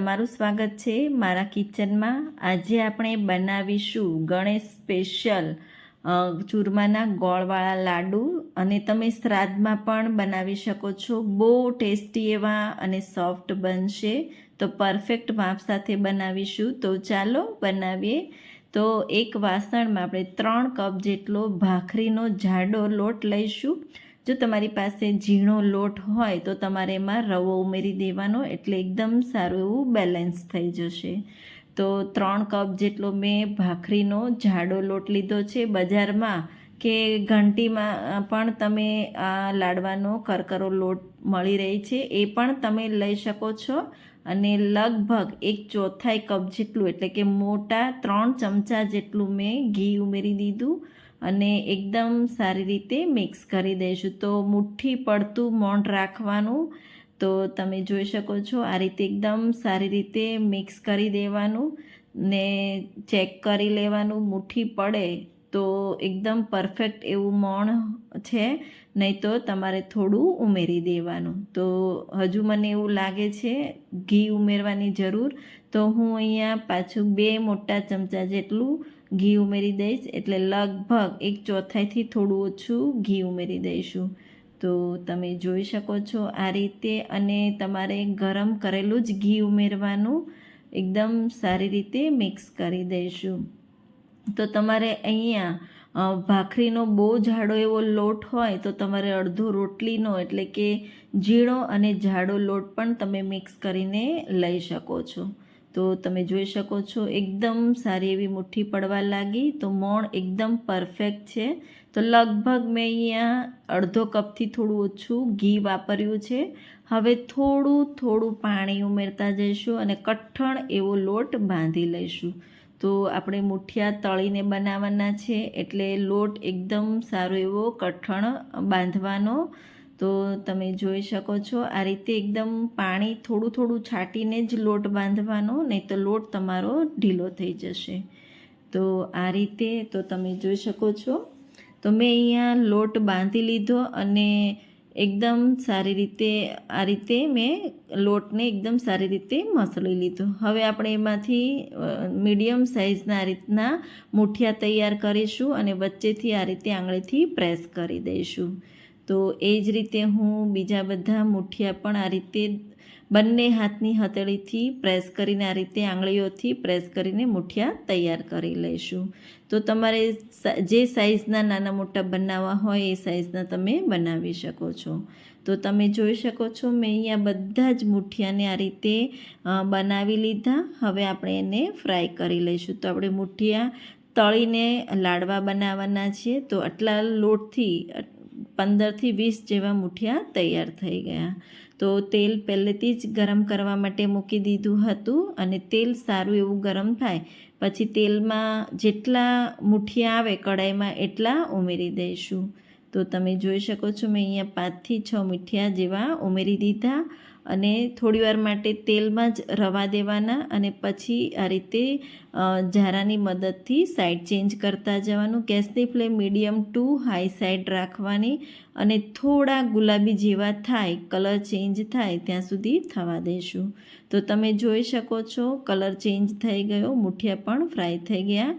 તમારું સ્વાગત છે મારા કિચનમાં. આજે આપણે બનાવીશું ગણેશ સ્પેશિયલ ચૂરમાના ગોળવાળા લાડુ અને તમે શ્રાદ્ધમાં પણ બનાવી શકો છો. બહુ ટેસ્ટી એવા અને સોફ્ટ બનશે. તો પરફેક્ટ માપ સાથે બનાવીશું. તો ચાલો બનાવીએ. તો એક વાસણમાં આપણે ત્રણ કપ જેટલો ભાખરીનો જાડો લોટ લઈશું. જો તમારી પાસે ઝીણો લોટ હોય તો તમારે એમાં રવો ઉમેરી દેવાનો એટલે એકદમ સારું એવું બેલેન્સ થઈ જશે. તો ત્રણ કપ જેટલો મેં ભાખરીનો જાડો લોટ લીધો છે બજારમાં કે ઘંટીમાં પણ તમે આ લાડવાનો કરકરો લોટ મળી રહી છે એ પણ તમે લઈ શકો છો. અને લગભગ એક ચોથાઈ કપ જેટલું એટલે કે મોટા ત્રણ ચમચા જેટલું મેં ઘી ઉમેરી દીધું. અને એકદમ સારી રીતે મિક્સ કરી દઈશું. તો મુઠ્ઠી પડતું મોણ રાખવાનું. તો તમે જોઈ શકો છો, આ રીતે એકદમ સારી રીતે મિક્સ કરી દેવાનું ને ચેક કરી લેવાનું. મુઠ્ઠી પડે તો એકદમ પરફેક્ટ એવું મોણ છે, નહીં તો તમારે થોડું ઉમેરી દેવાનું. તો હજુ મને એવું લાગે છે, ઘી ઉમેરવાની જરૂર. તો હું અહીંયા પાછું બે મોટા ચમચા જેટલું ઘી ઉમેરી દઈશ એટલે લગભગ એક ચોથાઈથી થોડું ઓછું ઘી ઉમેરી દઈશું. તો તમે જોઈ શકો છો આ રીતે અને તમારે ગરમ કરેલું જ ઘી ઉમેરવાનું એકદમ સારી રીતે મિક્સ કરી દઈશું. તો તમારે અહીંયા ભાખરીનો બહુ જાડો એવો લોટ હોય તો તમારે અડધો રોટલીનો એટલે કે ઝીણો અને જાડો લોટ પણ તમે મિક્સ કરીને લઈ શકો છો. તો તમે જોઈ શકો છો, એકદમ સારી એવી મુઠ્ઠી પડવા લાગી. તો મોણ એકદમ પરફેક્ટ છે. તો લગભગ મેં અહીંયા અડધો કપથી થોડું ઓછું ઘી વાપર્યું છે. હવે થોડું થોડું પાણી ઉમેરતા જઈશું અને કઠણ એવો લોટ બાંધી લઈશું. તો આપણે મુઠિયા તળીને બનાવવાના છે, એટલે લોટ એકદમ સારો એવો કઠણ બાંધવાનો તો તમે જોઈ શકો છો, આ રીતે એકદમ પાણી થોડું થોડું છાંટીને જ લોટ બાંધવાનો, નહીં તો લોટ તમારો ઢીલો થઈ જશે. તો આ રીતે તો તમે જોઈ શકો છો. તો મેં અહીંયા લોટ બાંધી લીધો અને એકદમ સારી રીતે, આ રીતે મેં લોટને એકદમ સારી રીતે મસળી લીધો. હવે આપણે એમાંથી મીડિયમ સાઇઝના આ રીતના મૂઠિયા તૈયાર કરીશું અને વચ્ચેથી આ રીતે આંગળીથી પ્રેસ કરી દઈશું. તો એ જ રીતે હું બીજા બધા મુઠિયા પણ આ રીતે બંને હાથની હથેળીથી પ્રેસ કરીને આ રીતે આંગળીઓથી પ્રેસ કરીને મૂઠિયા તૈયાર કરી લઈશું. તો તમારે જે સાઇઝના નાના મોટા બનાવવા હોય એ સાઇઝના તમે બનાવી શકો છો. તો તમે જોઈ શકો છો મેં અહીંયા બધા જ મૂઠિયાને આ રીતે બનાવી લીધા. હવે આપણે એને ફ્રાય કરી લઈશું. તો આપણે મૂઠિયા તળીને લાડવા બનાવવાના છીએ. તો આટલા લોટથી પંદરથી વીસ જેવા મુઠિયા તૈયાર થઈ ગયા. તો તેલ પહેલેથી જ ગરમ કરવા માટે મૂકી દીધું હતું અને તેલ સારું એવું ગરમ થાય પછી તેલમાં જેટલા મૂઠિયા આવે કડાઈમાં એટલા ઉમેરી દઈશું. તો તમે જોઈ શકો છો મેં અહીંયા પાંચથી છ મીઠિયા જેવા ઉમેરી દીધા અને થોડીવાર માટે તેલમાં જ રવા દેવાના અને પછી આ રીતે ઝારાની મદદથી સાઈડ ચેન્જ કરતા જવાનું. ગેસની flame medium to high side રાખવાની અને થોડા ગુલાબી જેવા થાય, કલર ચેન્જ થાય ત્યાં સુધી થવા દઈશું તો તમે જોઈ શકો છો, કલર ચેન્જ થઈ ગયો, મુઠિયા પણ ફ્રાય થઈ ગયા.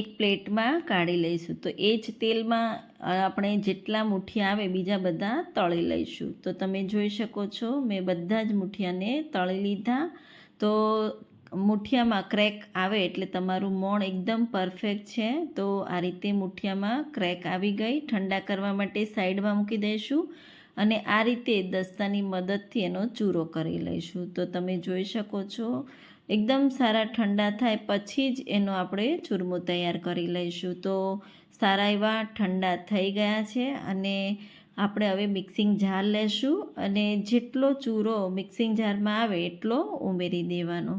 એક પ્લેટમાં કાઢી લઈશું. તો એ જ તેલમાં આપણે જેટલા મૂઠિયા આવે બીજા બધા તળી લઈશું. તો તમે જોઈ શકો છો, મેં બધા જ મૂઠિયાને તળી લીધા. તો મૂઠિયામાં ક્રેક આવે એટલે તમારું મોણ એકદમ પરફેક્ટ છે. તો આ રીતે મૂઠિયામાં ક્રેક આવી ગઈ. ઠંડા કરવા માટે સાઈડમાં મૂકી દઈશું અને આ રીતે દસ્તાની મદદથી એનો ચૂરો કરી લઈશું. તો તમે જોઈ શકો છો એકદમ સારા ઠંડા થાય પછી જ એનો આપણે ચૂરમો તૈયાર કરી લઈશું. તો સારા એવા ઠંડા થઈ ગયા છે અને આપણે હવે મિક્સિંગ જાર લેશું અને જેટલો ચૂરો મિક્સિંગ જારમાં આવે એટલો ઉમેરી દેવાનો.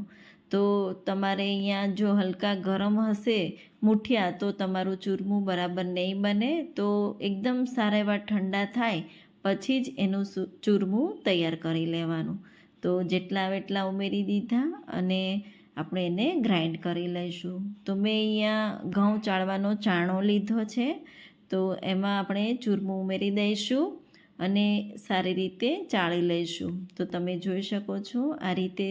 તો તમારે અહીંયા જો હલકા ગરમ હશે મૂઠિયા તો તમારું ચૂરમું બરાબર નહીં બને. તો એકદમ સારા એવા ઠંડા થાય પછી જ એનું ચૂરમું તૈયાર કરી લેવાનું. તો જેટલા એટલા ઉમેરી દીધા અને આપણે એને ગ્રાઇન્ડ કરી લઈશું. તો મેં અહીંયા ઘઉં ચાળવાનો ચાણો લીધો છે. તો એમાં આપણે ચૂરમું ઉમેરી દઈશું અને સારી રીતે ચાળી લઈશું. તો તમે જોઈ શકો છો આ રીતે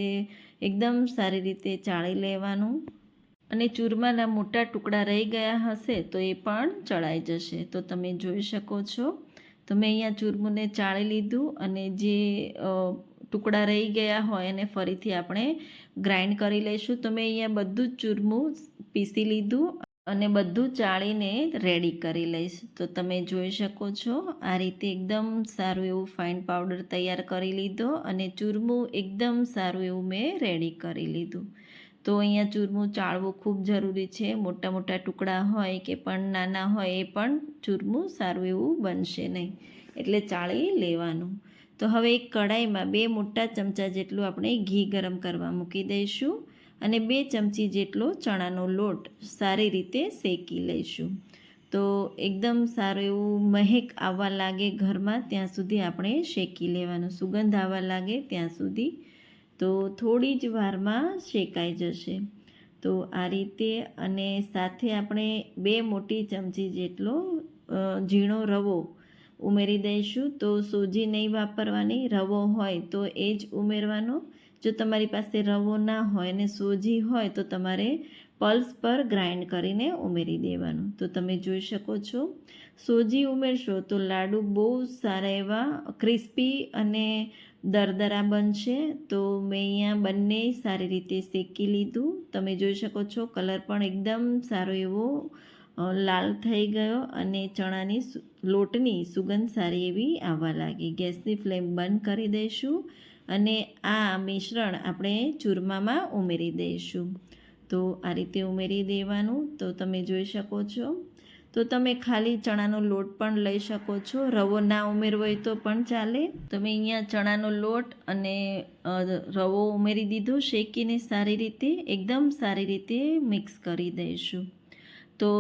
એકદમ સારી રીતે ચાળી લેવાનું. અને ચૂરમાના મોટા ટુકડા રહી ગયા હશે તો એ પણ ચડાઈ જશે. તો તમે જોઈ શકો છો. તો મેં અહીંયા ચૂરમુંને ચાળી લીધું અને જે ટુકડા રહી ગયા હોય એને ફરીથી આપણે ગ્રાઇન્ડ કરી લઈશું. તો મેં અહીંયા બધું ચૂરમું પીસી લીધું અને બધું ચાળીને રેડી કરી લઈશ. તો તમે જોઈ શકો છો, આ રીતે એકદમ સારું એવું ફાઇન પાવડર તૈયાર કરી લીધો અને ચૂરમું એકદમ સારું એવું મેં રેડી કરી લીધું. તો અહીંયા ચૂરમું ચાળવું ખૂબ જરૂરી છે. મોટા મોટા ટુકડા હોય કે પણ નાના હોય એ પણ ચૂરમું સારું એવું બનશે નહીં. એટલે ચાળી લેવાનું. તો હવે એક કઢાઈમાં બે મોટા ચમચા જેટલું આપણે ઘી ગરમ કરવા મૂકી દઈશું અને બે ચમચી જેટલો ચણાનો લોટ સારી રીતે શેકી લઈશું. તો એકદમ સારું એવું મહેક આવવા લાગે ઘરમાં, ત્યાં સુધી આપણે શેકી લેવાનું. સુગંધ આવવા લાગે ત્યાં સુધી. તો થોડી જ વારમાં શેકાઈ જશે. તો આ રીતે અને સાથે આપણે બે મોટી ચમચી જેટલો ઝીણો રવો ઉમેરી દઈશું. તો સોજી નહીં વાપરવાની, રવો હોય તો એ જ ઉમેરવાનો. જો તમારી પાસે રવો ના હોય અને સોજી હોય તો તમારે પલ્સ પર ગ્રાઇન્ડ કરીને ઉમેરી દેવાનું. તો તમે જોઈ શકો છો. સોજી ઉમેરશો તો લાડુ બહુ સારા એવા ક્રિસ્પી અને દરદરા બનશે. તો મેં અહીંયા બંને સારી રીતે શેકી લીધું. તમે જોઈ શકો છો, કલર પણ એકદમ સારો એવો લાલ થઈ ગયો અને ચણાની લોટની સુગંધ સારી એવી આવવા લાગી. ગેસની ફ્લેમ બંધ કરી દઈશું અને આ મિશ્રણ આપણે ચૂરમામાં ઉમેરી દઈશું. તો આ રીતે ઉમેરી દેવાનું. તો તમે જોઈ શકો છો. તો તમે ખાલી ચણાનો લોટ પણ લઈ શકો છો. રવો ના ઉમેરવો હોય તો પણ ચાલે. તમે અહીંયા ચણાનો લોટ અને રવો ઉમેરી દીધો. શેકીને સારી રીતે, એકદમ સારી રીતે મિક્સ કરી દઈશું. તો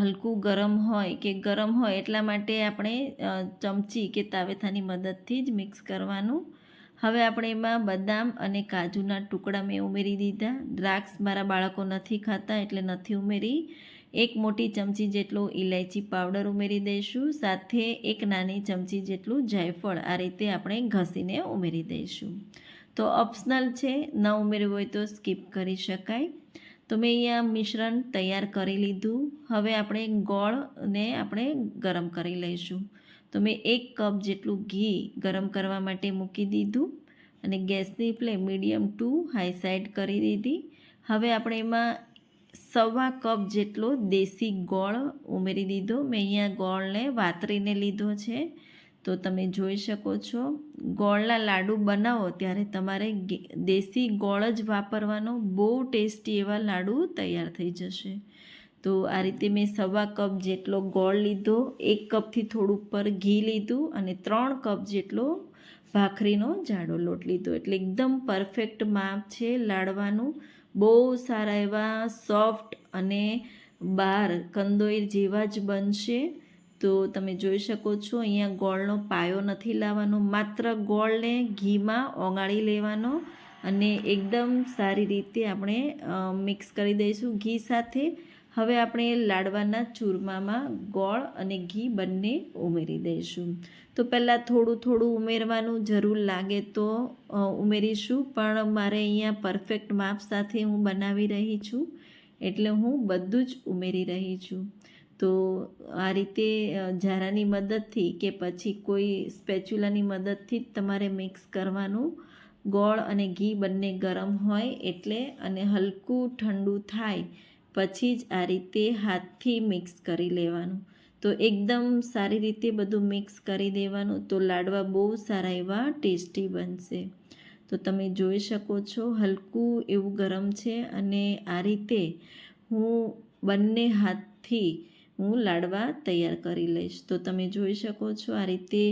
હલકું ગરમ હોય કે ગરમ હોય એટલા માટે આપણે ચમચી કે તાવેથાની મદદથી જ મિક્સ કરવાનું. હવે આપણે એમાં બદામ અને કાજુના ટુકડા મેં ઉમેરી દીધા. દ્રાક્ષ મારા બાળકો નથી ખાતા એટલે નથી ઉમેરી. એક મોટી ચમચી જેટલો ઇલાયચી પાવડર ઉમેરી દઈશું. સાથે એક નાની ચમચી જેટલું જાયફળ આ રીતે આપણે ઘસીને ઉમેરી દઈશું. તો ઓપ્શનલ છે, ન ઉમેરવું હોય તો સ્કીપ કરી શકાય. તો મેં અહીંયા મિશ્રણ તૈયાર કરી લીધું. હવે આપણે ગોળને આપણે ગરમ કરી લઈશું. તો મેં એક કપ જેટલું ઘી ગરમ કરવા માટે મૂકી દીધું અને ગેસની flame medium to high side કરી દીધી. હવે આપણે એમાં સવા કપ જેટલો દેશી ગોળ ઉમેરી દીધો. મેં અહીંયા ગોળને વાતરીને લીધો છે. તો તમે જોઈ શકો છો, ગોળના લાડુ બનાવો ત્યારે તમારે દેશી ગોળ જ વાપરવાનો બહુ ટેસ્ટી એવા લાડુ તૈયાર થઈ જશે. તો આ રીતે મેં સવા કપ જેટલો ગોળ લીધો, એક કપથી થોડું ઉપર ઘી લીધું અને ત્રણ કપ જેટલો ભાખરીનો જાડો લોટ લીધો. એટલે એકદમ પરફેક્ટ માપ છે લાડવાનું. બહુ સારા એવા સોફ્ટ અને બાર કંદોઈ જેવા જ બનશે. તો તમે જોઈ શકો છો, અહીંયા ગોળનો પાયો નથી લાવવાનો, માત્ર ગોળને ઘીમાં ઓગાળી લેવાનો અને એકદમ સારી રીતે આપણે મિક્સ કરી દઈશું ઘી સાથે. હવે આપણે લાડવાના ચૂરમામાં ગોળ અને ઘી બંને ઉમેરી દઈશું. તો પહેલાં થોડું થોડું ઉમેરવાનું જરૂર લાગે તો ઉમેરીશું, પણ મારે અહીંયા પરફેક્ટ માપ સાથે હું બનાવી રહી છું, એટલે હું બધું જ ઉમેરી રહી છું. તો આ રીતે ઝારાની મદદથી કે પછી કોઈ સ્પેચ્યુલાની મદદથી જ તમારે મિક્સ કરવાનું. ગોળ અને ઘી બંને ગરમ હોય એટલે અને હલકું ઠંડુ થાય પછી જ આ રીતે હાથથી મિક્સ કરી લેવાનું. તો એકદમ સારી રીતે બધું મિક્સ કરી દેવાનું તો લાડવા બહુ સારા એવા ટેસ્ટી બનશે. તો તમે જોઈ શકો છો હલકું એવું ગરમ છે અને આ રીતે હું બંને હાથથી હું લાડવા તૈયાર કરી લઈશ. તો તમે જોઈ શકો છો આ રીતે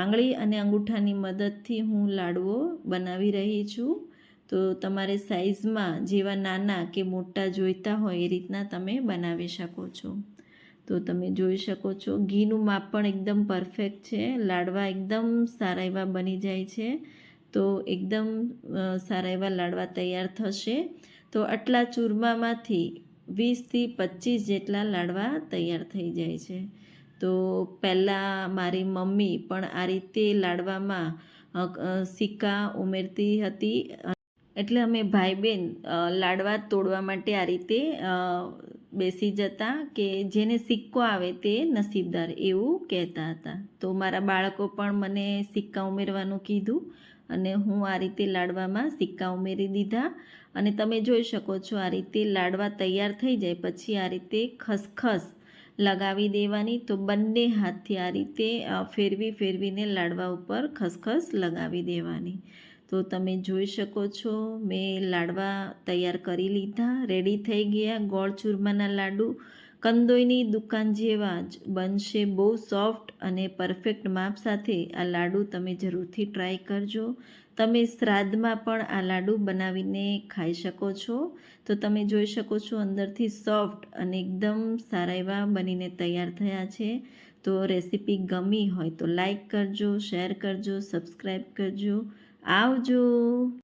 આંગળી અને અંગૂઠાની મદદથી હું લાડવો બનાવી રહી છું. તો તમારે સાઇઝમાં જેવા નાના કે મોટા જોઈતા હોય એ રીતના તમે બનાવી શકો છો. તો તમે જોઈ શકો છો ઘીનું માપ પણ એકદમ પરફેક્ટ છે. લાડવા એકદમ સારા એવા બની જાય છે. તો એકદમ સારા એવા લાડવા તૈયાર થશે. તો આટલા ચૂરમામાંથી વીસથી પચીસ જેટલા લાડવા તૈયાર થઈ જાય છે. તો પહેલાં મારી મમ્મી પણ આ રીતે લાડવામાં સિક્કા ઉમેરતી હતી. એટલે અમે ભાઈ બહેન લાડવા તોડવા માટે આ રીતે બેસી જતા કે જેને સિક્કો આવે તે નસીબદાર એવું કહેતા હતા. તો મારા બાળકો પણ મને સિક્કા ઉમેરવાનું કીધું. અને હું આ રીતે લાડવામાં સિક્કા ઉમેરી દીધા. અને તમે જોઈ શકો છો આ રીતે લાડવા તૈયાર થઈ જાય. પછી આ રીતે ખસખસ લગાવી દેવાની. તો બંને હાથથી આ રીતે ફેરવી ફેરવીને લાડવા ઉપર ખસખસ લગાવી દેવાની. તો તમે જોઈ શકો છો, મેં લાડવા તૈયાર કરી લીધા. રેડી થઈ ગયા ગોળ ચૂરમાના લાડુ. કંદોઈની દુકાન જેવા જ બનશે બહુ સોફ્ટ અને પરફેક્ટ માપ સાથે આ લાડુ તમે જરૂરથી ટ્રાય કરજો. તમે શ્રાદ્ધમાં પણ આ લાડુ બનાવીને ખાઈ શકો છો. તો તમે જોઈ શકો છો અંદરથી સોફ્ટ અને એકદમ સારા એવા બનીને તૈયાર થયા છે. તો રેસીપી ગમી હોય તો લાઈક કરજો, શેર કરજો, સબસ્ક્રાઈબ કરજો. આવજો!